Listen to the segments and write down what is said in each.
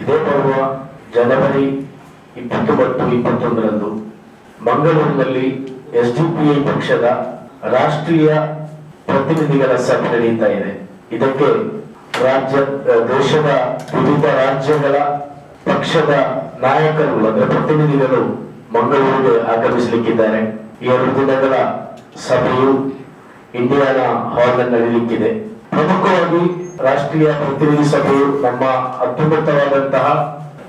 ಇದೇ ಬರುವ ಜನವರಿ ಇಪ್ಪತ್ತೊಂಬತ್ತು, ಇಪ್ಪತ್ತೊಂದರಂದು ಮಂಗಳೂರಿನಲ್ಲಿ ಎಸ್ಡಿಪಿಐ ಪಕ್ಷದ ರಾಷ್ಟ್ರೀಯ ಪ್ರತಿನಿಧಿಗಳ ಸಭೆ ನಡೆಯುತ್ತಾ ಇದೆ. ಇದಕ್ಕೆ ರಾಜ್ಯ ದೇಶದ ವಿವಿಧ ರಾಜ್ಯಗಳ ಪಕ್ಷದ ನಾಯಕರು ಅಂದ್ರೆ ಪ್ರತಿನಿಧಿಗಳು ಮಂಗಳೂರಿಗೆ ಆಗಮಿಸಲಿಕ್ಕಿದ್ದಾರೆ. ಎರಡು ದಿನಗಳ ಸಭೆಯು ಇಂಡಿಯಾನ ಹಾಲ್ ನಡೆಯಲಿಕ್ಕಿದೆ ಪ್ರಮುಖವಾಗಿ ರಾಷ್ಟ್ರೀಯ ಪ್ರತಿನಿಧಿ ಸಭೆ ನಮ್ಮ ಅತ್ಯುನ್ನತವಾದಂತಹ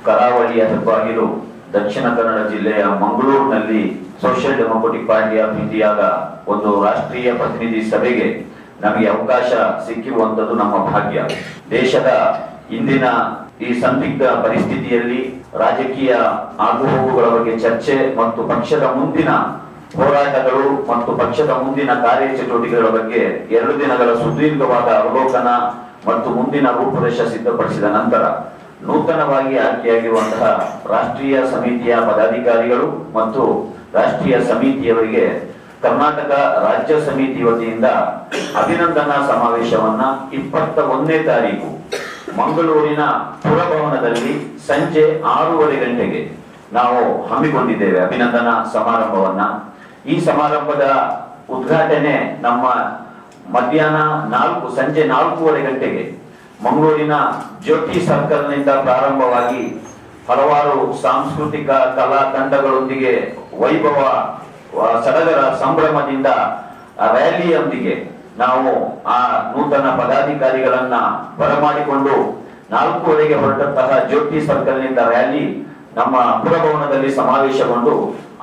ಕರಾವಳಿಯ ಹೆಬ್ಬಾಗಿಲು ದಕ್ಷಿಣ ಕನ್ನಡ ಜಿಲ್ಲೆಯ ಮಂಗಳೂರಿನಲ್ಲಿ ಸೋಷಿಯಲ್ ಡೆಮೊಕ್ರೆಟಿಕ್ ಪಾರ್ಟಿ ಆಫ್ ಇಂಡಿಯಾದ ಒಂದು ರಾಷ್ಟ್ರೀಯ ಪ್ರತಿನಿಧಿ ಸಭೆಗೆ ನಮಗೆ ಅವಕಾಶ ಸಿಕ್ಕಿರುವಂತದ್ದು ನಮ್ಮ ಭಾಗ್ಯ. ದೇಶದ ಇಂದಿನ ಈ ಸಂದಿಗ್ಧ ಪರಿಸ್ಥಿತಿಯಲ್ಲಿ ರಾಜಕೀಯ ಆಗುಹೋಗುಗಳ ಬಗ್ಗೆ ಚರ್ಚೆ ಮತ್ತು ಪಕ್ಷದ ಮುಂದಿನ ಹೋರಾಟಗಳು ಮತ್ತು ಪಕ್ಷದ ಮುಂದಿನ ಕಾರ್ಯಚಟುವಟಿಕೆಗಳ ಬಗ್ಗೆ ಎರಡು ದಿನಗಳ ಸುದೀರ್ಘವಾದ ಅವಲೋಕನ ಮತ್ತು ಮುಂದಿನ ರೂಪುರೇಷ ಸಿದ್ಧಪಡಿಸಿದ ನಂತರ ನೂತನವಾಗಿ ಆಯ್ಕೆಯಾಗಿರುವಂತಹ ರಾಷ್ಟ್ರೀಯ ಸಮಿತಿಯ ಪದಾಧಿಕಾರಿಗಳು ಮತ್ತು ರಾಷ್ಟ್ರೀಯ ಸಮಿತಿಯವರಿಗೆ ಕರ್ನಾಟಕ ರಾಜ್ಯ ಸಮಿತಿ ವತಿಯಿಂದ ಅಭಿನಂದನಾ ಸಮಾವೇಶವನ್ನ ಇಪ್ಪತ್ತ ಒಂದನೇ ತಾರೀಕು ಮಂಗಳೂರಿನ ಪುರಭವನದಲ್ಲಿ ಸಂಜೆ ಆರೂವರೆ ಗಂಟೆಗೆ ನಾವು ಹಮ್ಮಿಕೊಂಡಿದ್ದೇವೆ ಅಭಿನಂದನಾ ಸಮಾರಂಭವನ್ನ. ಈ ಸಮಾರಂಭದ ಉದ್ಘಾಟನೆ ನಮ್ಮ ಮಧ್ಯಾಹ್ನ ನಾಲ್ಕು, ಸಂಜೆ ನಾಲ್ಕೂವರೆ ಗಂಟೆಗೆ ಮಂಗಳೂರಿನ ಜ್ಯೋತಿ ಸರ್ಕಲ್ನಿಂದ ಪ್ರಾರಂಭವಾಗಿ ಹಲವಾರು ಸಾಂಸ್ಕೃತಿಕ ಕಲಾ ತಂಡಗಳೊಂದಿಗೆ ವೈಭವ ಸಡಗರ ಸಂಭ್ರಮದಿಂದ ರ್ಯಾಲಿಯೊಂದಿಗೆ ನಾವು ಆ ನೂತನ ಪದಾಧಿಕಾರಿಗಳನ್ನ ಬರಮಾಡಿಕೊಂಡು ನಾಲ್ಕೂವರೆಗೆ ಹೊರಟಂತಹ ಜ್ಯೋತಿ ಸರ್ಕಲ್ನಿಂದ ರ್ಯಾಲಿ ನಮ್ಮ ಪುರಭವನದಲ್ಲಿ ಸಮಾವೇಶಗೊಂಡು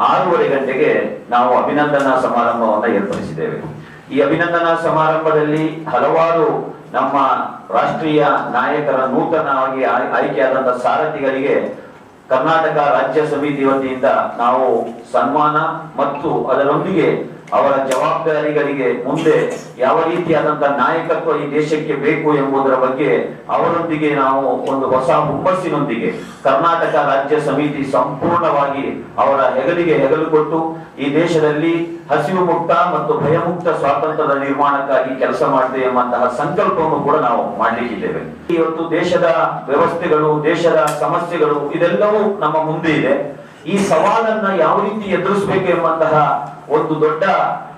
ಆರೂವರೆ ಗಂಟೆಗೆ ನಾವು ಅಭಿನಂದನಾ ಸಮಾರಂಭವನ್ನು ಏರ್ಪಡಿಸಿದ್ದೇವೆ. ಈ ಅಭಿನಂದನಾ ಸಮಾರಂಭದಲ್ಲಿ ಹಲವಾರು ನಮ್ಮ ರಾಷ್ಟ್ರೀಯ ನಾಯಕರ ನೂತನವಾಗಿ ಆಯ್- ಆಯ್ಕೆಯಾದಂತಹ ಸಾರಥಿಗಳಿಗೆ ಕರ್ನಾಟಕ ರಾಜ್ಯ ಸಮಿತಿ ವತಿಯಿಂದ ನಾವು ಸನ್ಮಾನ ಮತ್ತು ಅದರೊಂದಿಗೆ ಅವರ ಜವಾಬ್ದಾರಿಗಳಿಗೆ ಮುಂದೆ ಯಾವ ರೀತಿಯಾದಂತಹ ನಾಯಕತ್ವ ಈ ದೇಶಕ್ಕೆ ಬೇಕು ಎಂಬುದರ ಬಗ್ಗೆ ಅವರೊಂದಿಗೆ ನಾವು ಒಂದು ಹೊಸ ಹುಮ್ಮಸ್ಸಿನೊಂದಿಗೆ ಕರ್ನಾಟಕ ರಾಜ್ಯ ಸಮಿತಿ ಸಂಪೂರ್ಣವಾಗಿ ಅವರ ಹೆಗಲಿಗೆ ಹೆಗಲು ಕೊಟ್ಟು ಈ ದೇಶದಲ್ಲಿ ಹಸಿವು ಮುಕ್ತ ಮತ್ತು ಭಯಮುಕ್ತ ಸ್ವಾತಂತ್ರ್ಯದ ನಿರ್ಮಾಣಕ್ಕಾಗಿ ಕೆಲಸ ಮಾಡಿದೆ ಎಂಬಂತಹ ಸಂಕಲ್ಪವನ್ನು ಕೂಡ ನಾವು ಮಾಡಲಿಕ್ಕಿದ್ದೇವೆ. ಇವತ್ತು ದೇಶದ ವ್ಯವಸ್ಥೆಗಳು, ದೇಶದ ಸಮಸ್ಯೆಗಳು ಇದೆಲ್ಲವೂ ನಮ್ಮ ಮುಂದೆ ಇದೆ. ಈ ಸವಾಲನ್ನ ಯಾವ ರೀತಿ ಎದುರಿಸಬೇಕು ಎಂಬಂತಹ ಒಂದು ದೊಡ್ಡ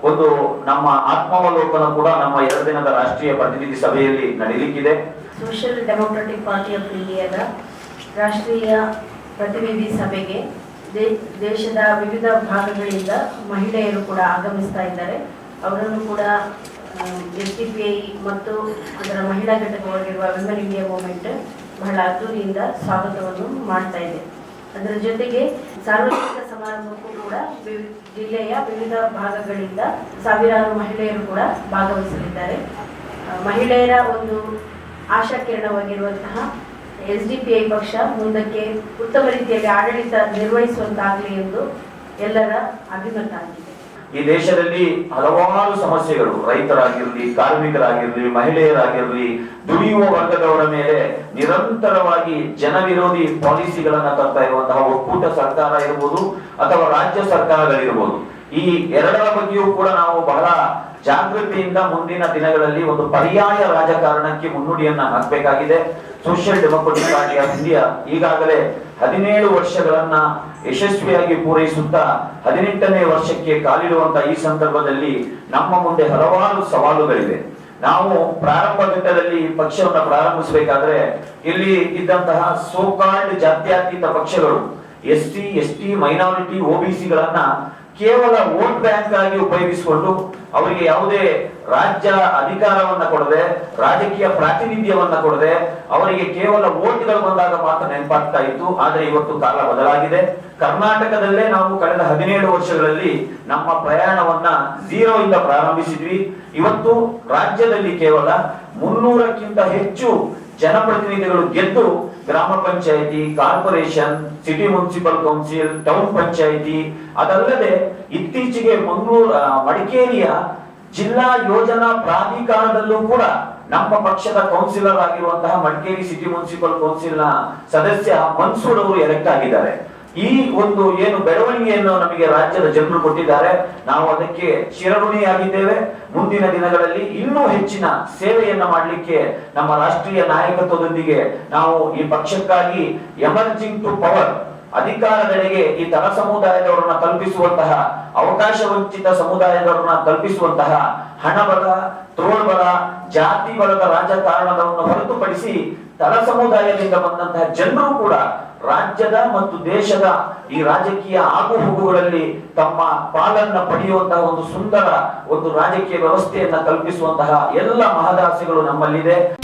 ಒಂದು ನಮ್ಮ ಆತ್ಮಾವಲೋಕನ ಕೂಡ ನಮ್ಮ ಎರಡು ದಿನದ ರಾಷ್ಟ್ರೀಯ ಪ್ರತಿನಿಧಿ ಸಭೆಯಲ್ಲಿ ನಡೀಲಿಕ್ಕಿದೆ. ಸೋಷಿಯಲ್ ಡೆಮೋಕ್ರೆಟಿಕ್ ಪಾರ್ಟಿ ಆಫ್ ಇಂಡಿಯಾದ ರಾಷ್ಟ್ರೀಯ ಪ್ರತಿನಿಧಿ ಸಭೆಗೆ ದೇಶದ ವಿವಿಧ ಭಾಗಗಳಿಂದ ಮಹಿಳೆಯರು ಕೂಡ ಆಗಮಿಸ್ತಾ ಇದ್ದಾರೆ. ಅವರನ್ನು ಕೂಡ ಎಸ್ ಡಿ ಪಿ ಐ ಮತ್ತು ಅದರ ಮಹಿಳಾ ಘಟಕವಾಗಿರುವ ವಿಮನ್ ಇಂಡಿಯಾ ಮೂಮೆಂಟ್ ಬಹಳ ಅದ್ದೂರಿಯಿಂದ ಸ್ವಾಗತವನ್ನು ಮಾಡ್ತಾ ಇದೆ. ಅದರ ಜೊತೆಗೆ ಸಾರ್ವಜನಿಕ ಸಮಾರಂಭಕ್ಕೂ ಕೂಡ ಜಿಲ್ಲೆಯ ವಿವಿಧ ಭಾಗಗಳಿಂದ ಸಾವಿರಾರು ಮಹಿಳೆಯರು ಕೂಡ ಭಾಗವಹಿಸಲಿದ್ದಾರೆ. ಮಹಿಳೆಯರ ಒಂದು ಆಶಾಕಿರಣವಾಗಿರುವಂತಹ ಎಸ್ ಡಿ ಪಿ ಐ ಪಕ್ಷ ಮುಂದಕ್ಕೆ ಉತ್ತಮ ರೀತಿಯಲ್ಲಿ ಆಡಳಿತ ನಿರ್ವಹಿಸುವಂತಾಗಲಿ ಎಂದು ಎಲ್ಲರ ಅಭಿಮತ ಆಗಿದೆ. ಈ ದೇಶದಲ್ಲಿ ಹಲವಾರು ಸಮಸ್ಯೆಗಳು. ರೈತರಾಗಿರ್ಲಿ, ಕಾರ್ಮಿಕರಾಗಿರ್ಲಿ, ಮಹಿಳೆಯರಾಗಿರ್ಲಿ, ದುಡಿಯುವ ವರ್ಗದವರ ಮೇಲೆ ನಿರಂತರವಾಗಿ ಜನವಿರೋಧಿ ಪಾಲಿಸಿಗಳನ್ನ ತರ್ತಾ ಇರುವಂತಹ ಒಕ್ಕೂಟ ಸರ್ಕಾರ ಇರ್ಬೋದು ಅಥವಾ ರಾಜ್ಯ ಸರ್ಕಾರಗಳಿರ್ಬೋದು. ಈ ಎರಡರ ಬಗ್ಗೆಯೂ ಕೂಡ ನಾವು ಬಹಳ ಜಾಗೃತಿಯಿಂದ ಮುಂದಿನ ದಿನಗಳಲ್ಲಿ ಒಂದು ಪರ್ಯಾಯ ರಾಜಕಾರಣಕ್ಕೆ ಮುನ್ನುಡಿಯನ್ನ ಹಾಕಬೇಕಾಗಿದೆ. Social democratic party of India ಈಗಾಗಲೇ ಹದಿನೇಳು ವರ್ಷಗಳನ್ನ ಯಶಸ್ವಿಯಾಗಿ ಪೂರೈಸುತ್ತಾ ಹದಿನೆಂಟನೇ ವರ್ಷಕ್ಕೆ ಕಾಲಿಡುವಂತ ಈ ಸಂದರ್ಭದಲ್ಲಿ ನಮ್ಮ ಮುಂದೆ ಹಲವಾರು ಸವಾಲುಗಳಿವೆ. ನಾವು ಪ್ರಾರಂಭ ಘಟ್ಟದಲ್ಲಿ ಪಕ್ಷವನ್ನು ಪ್ರಾರಂಭಿಸಬೇಕಾದ್ರೆ ಇಲ್ಲಿ ಇದ್ದಂತಹ ಸೋಕಾಲ್ಡ್ ಜಾತ್ಯತೀತ ಪಕ್ಷಗಳು, S T S T, minority ಒಬಿಸಿಗಳನ್ನ ಕೇವಲ ವೋಟ್ ಬ್ಯಾಂಕ್ ಆಗಿ ಉಪಯೋಗಿಸಿಕೊಂಡು ಅವರಿಗೆ ಯಾವುದೇ ರಾಜ್ಯ ಅಧಿಕಾರವನ್ನ ಕೊಡದೆ, ರಾಜಕೀಯ ಪ್ರಾತಿನಿಧ್ಯವನ್ನ ಕೊಡದೆ ಅವರಿಗೆ ಕೇವಲ ಓಟ್ಗಳು ಬಂದಾಗ ಮಾತ್ರ ನೆನಪಾಗ್ತಾ ಇತ್ತು. ಆದ್ರೆ ಇವತ್ತು ಕಾಲ ಬದಲಾಗಿದೆ. ಕರ್ನಾಟಕದಲ್ಲೇ ನಾವು ಕಳೆದ ಹದಿನೇಳು ವರ್ಷಗಳಲ್ಲಿ ನಮ್ಮ ಪ್ರಯಾಣವನ್ನ ಝೀರೋ ಇಂದ ಪ್ರಾರಂಭಿಸಿದ್ವಿ. ಇವತ್ತು ರಾಜ್ಯದಲ್ಲಿ ಕೇವಲ ಮುನ್ನೂರಕ್ಕಿಂತ ಹೆಚ್ಚು ಜನಪ್ರತಿನಿಧಿಗಳು ಗೆದ್ದು ಗ್ರಾಮ panchayat, corporation, city municipal council, town panchayat, ಅದಲ್ಲದೆ ಇತ್ತೀಚೆಗೆ ಮಂಗಳೂರು ಮಡಿಕೇರಿಯ ಜಿಲ್ಲಾ ಯೋಜನಾ ಪ್ರಾಧಿಕಾರದಲ್ಲೂ ಕೂಡ ನಮ್ಮ ಪಕ್ಷದ ಕೌನ್ಸಿಲರ್ ಆಗಿರುವಂತಹ ಮಡಿಕೇರಿ ಸಿಟಿ ಮುನ್ಸಿಪಲ್ ಕೌನ್ಸಿಲ್ನ ಸದಸ್ಯ ಮನ್ಸೂರ್ ಅವರು ಎಲೆಕ್ಟ್ ಆಗಿದ್ದಾರೆ. ಈ ಒಂದು ಏನು ಬೆಳವಣಿಗೆಯನ್ನು ನಮಗೆ ರಾಜ್ಯದ ಜನರು ಕೊಟ್ಟಿದ್ದಾರೆ, ನಾವು ಅದಕ್ಕೆ ಚಿರಋಣಿಯಾಗಿದ್ದೇವೆ ಮುಂದಿನ ದಿನಗಳಲ್ಲಿ ಇನ್ನೂ ಹೆಚ್ಚಿನ ಸೇವೆಯನ್ನ ಮಾಡಲಿಕ್ಕೆ ನಮ್ಮ ರಾಷ್ಟ್ರೀಯ ನಾಯಕತ್ವದೊಂದಿಗೆ ನಾವು ಈ ಪಕ್ಷಕ್ಕಾಗಿ ಎಮರ್ಜಿಂಗ್ ಟು ಪವರ್ ಅಧಿಕಾರದೆಡೆಗೆ ಈ ತನ ಸಮುದಾಯದವರನ್ನ ಕಲ್ಪಿಸುವಂತಹ ಅವಕಾಶ ವಂಚಿತ ಸಮುದಾಯದವರನ್ನ ಕಲ್ಪಿಸುವಂತಹ ಹಣಬಲ ತೋಳ್ಬಲ ಜಾತಿ ಬಲದ ರಾಜಕಾರಣವನ್ನು ಹೊರತುಪಡಿಸಿ ತಳ ಸಮುದಾಯದಿಂದ ಬಂದಂತಹ ಜನರು ಕೂಡ ರಾಜ್ಯದ ಮತ್ತು ದೇಶದ ಈ ರಾಜಕೀಯ ಆಗುಹೋಗುಗಳಲ್ಲಿ ತಮ್ಮ ಪಾಲನ್ನ ಪಡೆಯುವಂತಹ ಒಂದು ಸುಂದರ ಒಂದು ರಾಜಕೀಯ ವ್ಯವಸ್ಥೆಯನ್ನ ಕಲ್ಪಿಸುವಂತಹ ಎಲ್ಲ ಮಹದಾಸೆಗಳು ನಮ್ಮಲ್ಲಿದೆ.